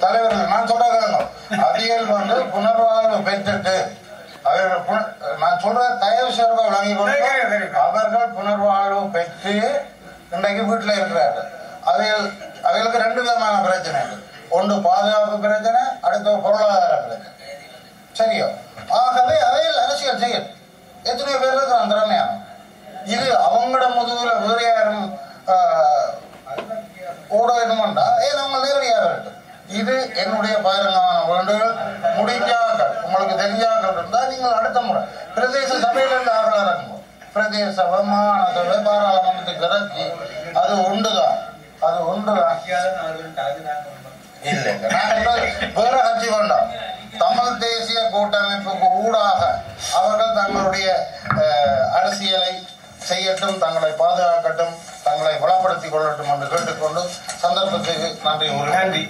தலைவர்கள் நான் சொல்ற கேளுங்க அதிகள் வந்து புனர்வாழ்வு பெற்றுட்டு அவர்கள் புன- நான் சொல்ற தயவு செய்வ விளங்கி கொண்டு சரி, சரி. அவர்கள் புனர்வாழ்வு பெற்று இன்றைக்கு வீட்டில் இருக்கிறார்கள். அவைகள் அவைகளுக்கு ரெண்டு விதமான பிரச்சனை இருக்கு ஒன்று பாதுகாப்பு பிரச்சனை அடுத்து பொருளாதார பிரச்சனை. சரியோ? ஆகவே அவையில் அரசியல் செய்யும் எத்தனையோ பேர் இருக்கிறான் திறமையான இது அவங்களோட முதுகுல வேறு ஊடகம்டா ஏ நம்ம நேரடியாக இருக்கட்டும் இது என்னுடைய பகிரங்கமான வேண்டுகள். முடிஞ்சாக்கள் உங்களுக்கு தெரிஞ்சாக்கள் இருந்தால் நீங்கள் அடுத்த முறை பிரதேச சபையிலிருந்து ஆகல இறங்குவோம். பிரதேச சபை மாகாண சபை பாராளுமன்றத்துக்கு இறக்கி அது ஒன்றுதான் அது ஒன்றுதான் இல்லை நாங்கள் வேற கட்சி வேண்டாம். தமிழ் தேசிய கூட்டமைப்புக்கு ஊடாக அவர்கள் தங்களுடைய அஹ், அரசியலை செய்யட்டும் தங்களை பாதுகாக்கட்டும் தங்களை வளப்படுத்திக் கொள்ளட்டும் என்று கேட்டுக்கொண்டு சந்தர்ப்பத்துக்கு நன்றி கூறுகிறேன். நன்றி